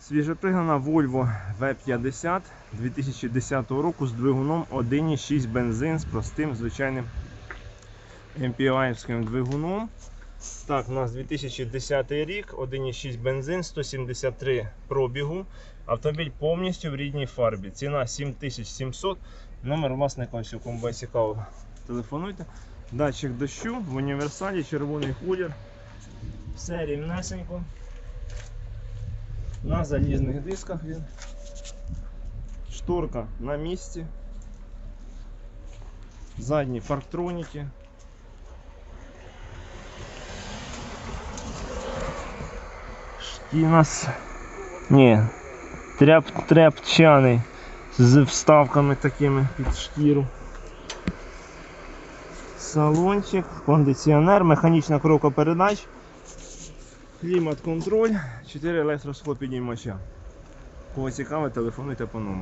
Свіжепригнана Volvo V50 2010 року з двигуном 1,6 бензин з простим звичайним MPI двигуном. Так, у нас 2010 рік, 1,6 бензин, 173 пробігу. Автомобіль повністю в рідній фарбі. Ціна 7700. Номер власника, ось, кому цікаво, телефонуйте. Датчик дощу в універсалі, червоний колір. Все рівнесенько. На залізних дисках він. Шторка на місці. Задні парктроніки. Шкі нас. Ні. Тряп, тряпчаний з вставками такими під шкіру. Салончик, кондиціонер, механічна коробка передач, клімат-контроль, 4 електросхлопіднімача. Кого цікаве, телефонуйте по номеру.